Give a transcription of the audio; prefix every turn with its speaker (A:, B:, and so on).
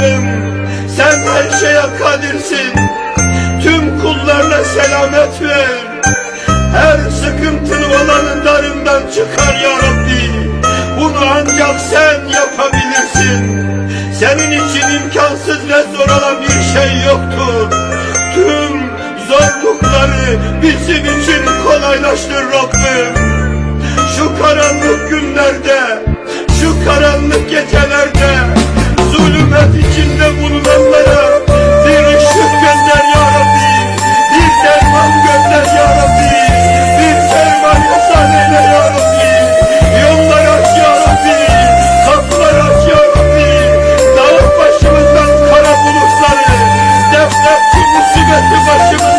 A: Allah'ım sen her şeye kadirsin. Tüm kullarına selamet ver. Her sıkıntılı olanın darından çıkar ya Rabbi. Bunu ancak sen yapabilirsin. Senin için imkansız ve zor olan bir şey yoktur. Tüm zorlukları bizim için kolaylaştır Rabbim. Şu karanlık günlerde, şu karanlık gecelerde kendi başıma